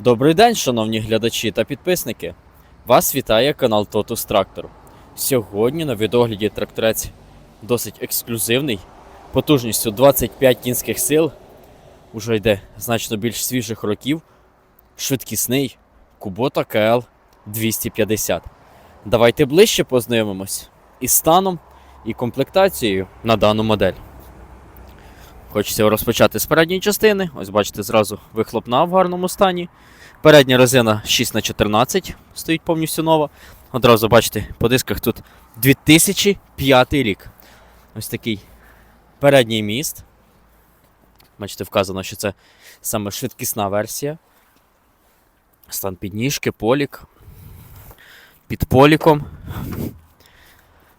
Добрий день, шановні глядачі та підписники. Вас вітає канал Totus Tractor. Сьогодні на відогляді тракторець досить ексклюзивний, потужністю 25 кінських сил. Уже йде значно більш свіжих років. Швидкісний Kubota KL 250. Давайте ближче познайомимось із станом і комплектацією на дану модель. Хочеться розпочати з передньої частини. Ось бачите, зразу вихлопна в гарному стані. Передня резина 6х14 стоїть повністю нова. Одразу бачите, по дисках тут 2005 рік. Ось такий передній міст. Бачите, вказано, що це саме швидкісна версія. Стан підніжки, полік. Під поліком.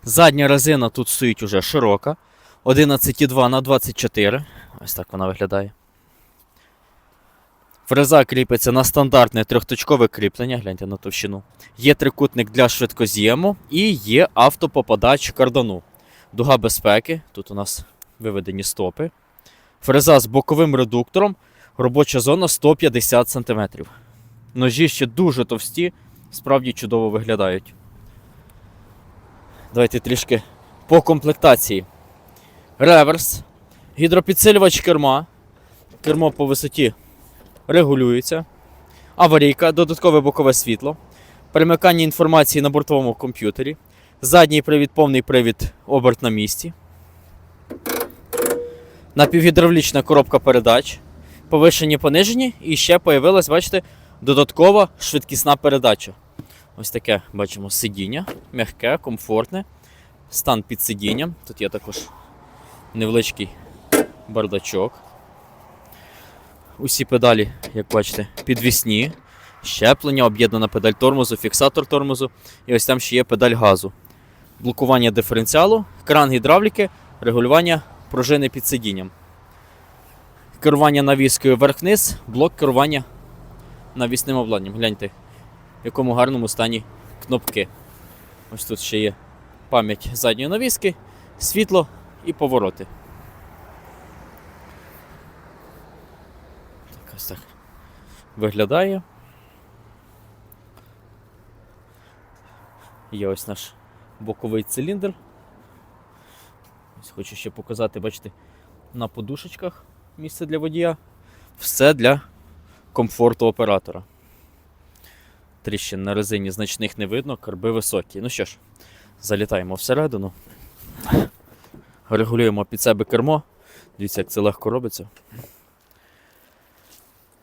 Задня резина тут стоїть уже широка. 11,2 на 24. Ось так вона виглядає. Фреза кріпиться на стандартне трьохточкове кріплення, гляньте на товщину. Є трикутник для швидкоз'єму і є автопопадач кардану. Дуга безпеки. Тут у нас виведені стопи. Фреза з боковим редуктором. Робоча зона 150 см. Ножі ще дуже товсті, справді чудово виглядають. Давайте трішки по комплектації. Реверс, гідропідсилювач керма. Кермо по висоті регулюється. Аварійка, додаткове бокове світло, перемикання інформації на бортовому комп'ютері, задній привід, повний привід, оберт на місці. Напівгідравлічна коробка передач, повишені понижені і ще появилась, бачите, додаткова швидкісна передача. Ось таке бачимо сидіння, м'яке, комфортне, стан під сидінням. Тут є також невеличкий бардачок. Усі педалі, як бачите, підвісні, щеплення, об'єднана педаль тормозу, фіксатор тормозу, і ось там ще є педаль газу. Блокування диференціалу, кран гідравліки, регулювання пружини під сидінням. Керування навіскою вверх-вниз, блок керування навісним обладнанням. Гляньте, в якому гарному стані кнопки. Ось тут ще є пам'ять задньої навіски, світло і повороти. Так, ось так виглядає. Є ось наш боковий циліндр. Ось хочу ще показати, бачите, на подушечках місце для водія. Все для комфорту оператора. Тріщин на резині значних не видно, карби високі. Ну що ж, залітаємо всередину. Регулюємо під себе кермо. Дивіться, як це легко робиться.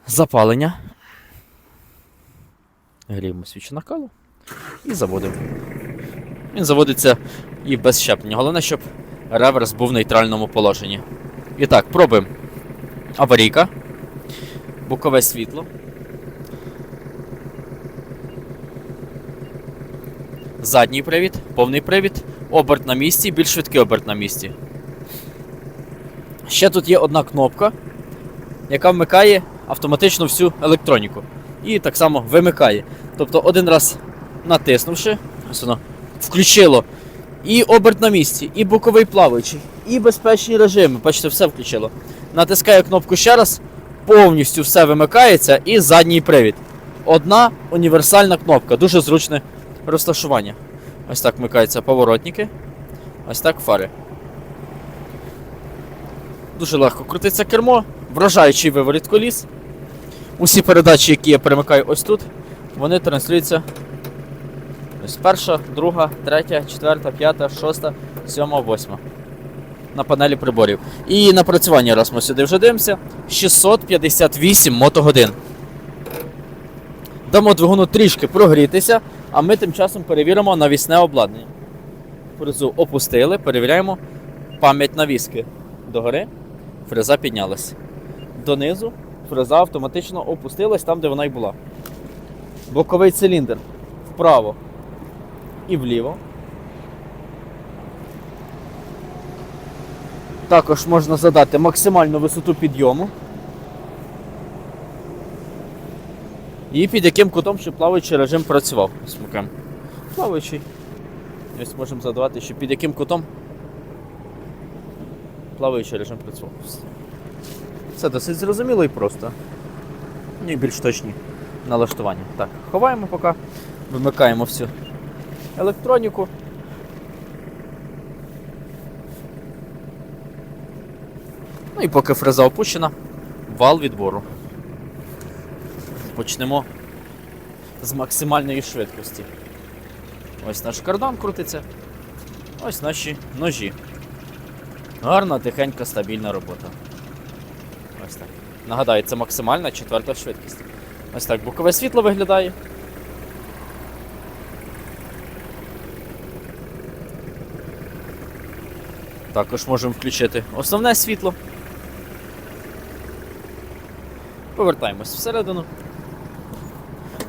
Запалення. Гріємо свічу накалу і заводимо. Він заводиться і без щеплення. Головне, щоб реверс був в нейтральному положенні. І так, пробуємо. Аварійка. Бокове світло. Задній привід, повний привід, оберт на місці, більш швидкий оберт на місці. Ще тут є одна кнопка, яка вмикає автоматично всю електроніку. І так само вимикає. Тобто один раз натиснувши, ось воно включило і оберт на місці, і боковий плаваючий, і безпечні режими. Бачите, все включило. Натискаю кнопку ще раз, повністю все вимикається і задній привід. Одна універсальна кнопка, дуже зручне розташування. Ось так вмикаються поворотники, ось так фари. Дуже легко крутиться кермо, вражаючий виворіт коліс. Усі передачі, які я перемикаю ось тут, вони транслюються. Ось перша, друга, третя, четверта, п'ята, шоста, сьома, восьма. На панелі приборів. І напрацювання, раз ми сюди вже дивимося, 658 мотогодин. Дамо двигуну трішки прогрітися, а ми тим часом перевіримо навісне обладнання. Фрезу опустили, перевіряємо пам'ять навіски. Догори фреза піднялась. Донизу фреза автоматично опустилась там, де вона й була. Боковий циліндр вправо і вліво. Також можна задати максимальну висоту підйому. І під яким кутом, щоб плаваючий режим працював. Смикаємо. Плаваючий. Ось можемо задавати, що під яким кутом плаваючий режим працював. Все досить зрозуміло і просто. Ну і більш точні налаштування. Так, ховаємо поки, вимикаємо всю електроніку. Ну і поки фреза опущена, вал відбору. Почнемо з максимальної швидкості. Ось наш кардан крутиться. Ось наші ножі. Гарна, тихенька, стабільна робота. Ось так. Нагадаю, це максимальна четверта швидкість. Ось так бокове світло виглядає. Також можемо включити основне світло. Повертаємось всередину.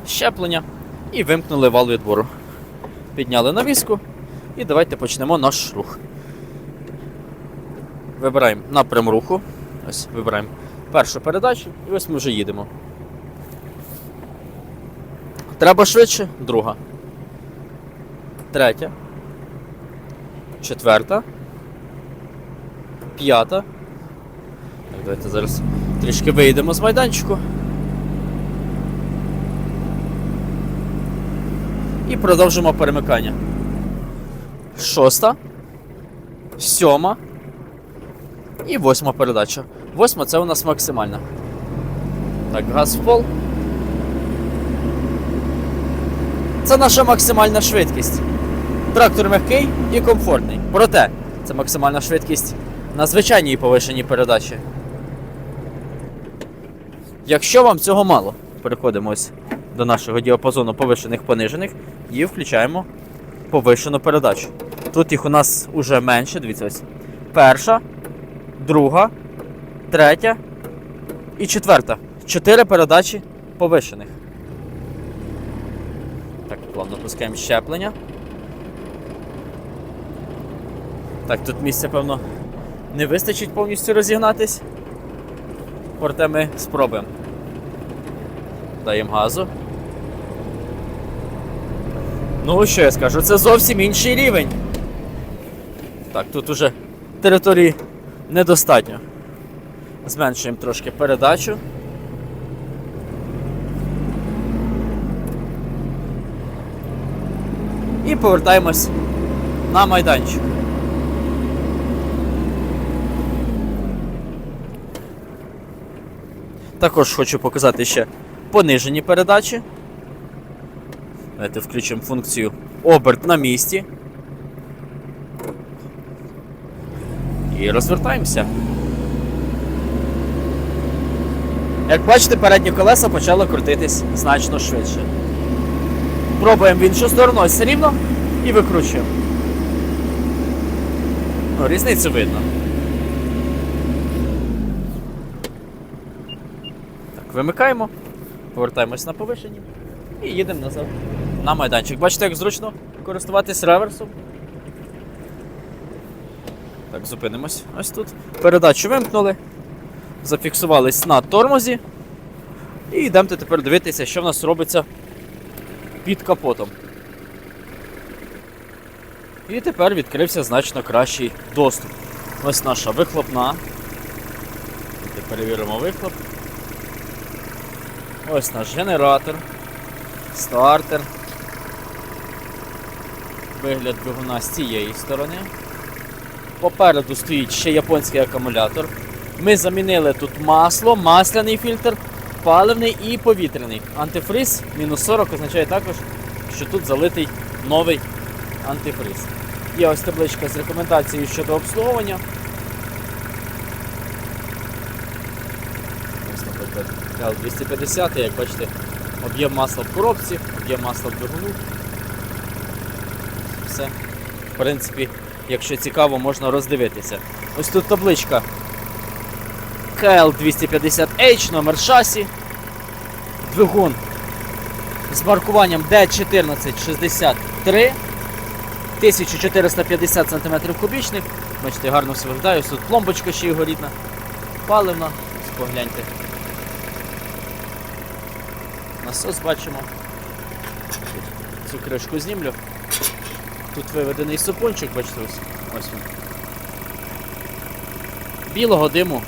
Щеплення. І вимкнули вал відбору. Підняли навіску. І давайте почнемо наш рух. Вибираємо напрям руху. Ось вибираємо першу передачу, і ось ми вже їдемо. Треба швидше, друга. Третя. Четверта. П'ята. Так, давайте зараз трішки вийдемо з майданчику. І продовжимо перемикання. Шоста. Сьома. І восьма передача. Восьма це у нас максимальна. Так, газ в пол. Це наша максимальна швидкість. Трактор м'який і комфортний. Проте, це максимальна швидкість на звичайній повишеній передачі. Якщо вам цього мало, переходимо ось до нашого діапазону повишених понижених і включаємо повишену передачу. Тут їх у нас уже менше, дивіться ось. Перша, друга, третя і четверта. Чотири передачі повишених. Так, плавно пускаємо щеплення. Так, тут місця, певно, не вистачить повністю розігнатись. Проте ми спробуємо. Даємо газу. Ну, що я скажу, це зовсім інший рівень. Так, тут уже території недостатньо. Зменшуємо трошки передачу. І повертаємось на майданчик. Також хочу показати ще понижені передачі. Давайте включимо функцію оберт на місці. І розвертаємося. Як бачите, передні колеса почали крутитись значно швидше. Пробуємо в іншу сторону, ось рівно і викручуємо. Ну, різницю видно. Так, вимикаємо, повертаємось на повишені і їдемо назад на майданчик. Бачите, як зручно користуватись реверсом. Так, зупинимось ось тут. Передачу вимкнули, зафіксувались на тормозі. І йдемо тепер дивитися, що в нас робиться під капотом. І тепер відкрився значно кращий доступ. Ось наша вихлопна. Перевіримо вихлоп. Ось наш генератор, стартер. Вигляд двигуна з цієї сторони. Попереду стоїть ще японський акумулятор. Ми замінили тут масло, масляний фільтр, паливний і повітряний. Антифриз мінус 40 означає також, що тут залитий новий антифриз. Є ось табличка з рекомендацією щодо обслуговування. Ось, наприклад, L250, як бачите, об'єм масла в коробці, об'єм масла в двигуну. Все. В принципі, якщо цікаво, можна роздивитися. Ось тут табличка KL250H, номер шасі. Двигун з маркуванням D1463. 1450 см кубічних. Бачите, гарно все виглядає. Ось тут пломбочка ще й горітна. Паливна. Погляньте. Насос бачимо. Цю кришку знімлю. Тут виведений супончик, бачите, ось. ось він. Білого диму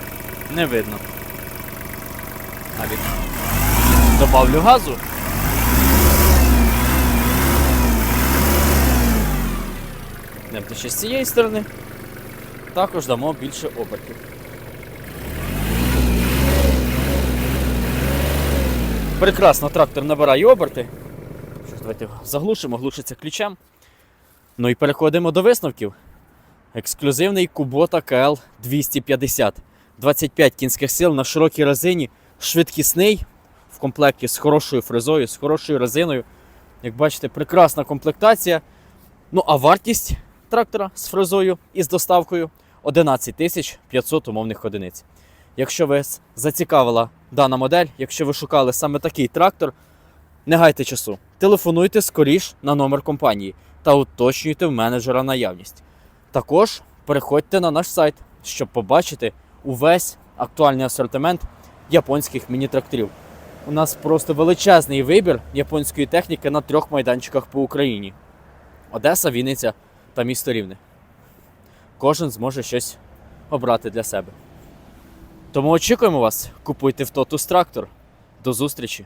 не видно. Навіть. Добавлю газу. Йдемте ще з цієї сторони. Також дамо більше обертів. Прекрасно, трактор набирає оберти. Що давайте заглушимо, глушиться ключем. Ну і переходимо до висновків. Ексклюзивний Kubota KL 250. 25 кінських сил на широкій резині, швидкісний в комплекті з хорошою фрезою, з хорошою резиною. Як бачите, прекрасна комплектація. Ну а вартість трактора з фрезою і з доставкою 11 тисяч 500 умовних одиниць. Якщо вас зацікавила дана модель, якщо ви шукали саме такий трактор, не гайте часу. Телефонуйте скоріш на номер компанії та уточнюйте в менеджера наявність. Також переходьте на наш сайт, щоб побачити увесь актуальний асортимент японських міні-тракторів. У нас просто величезний вибір японської техніки на трьох майданчиках по Україні: Одеса, Вінниця та місто Рівне. Кожен зможе щось обрати для себе. Тому очікуємо вас. Купуйте в Totus трактор. До зустрічі!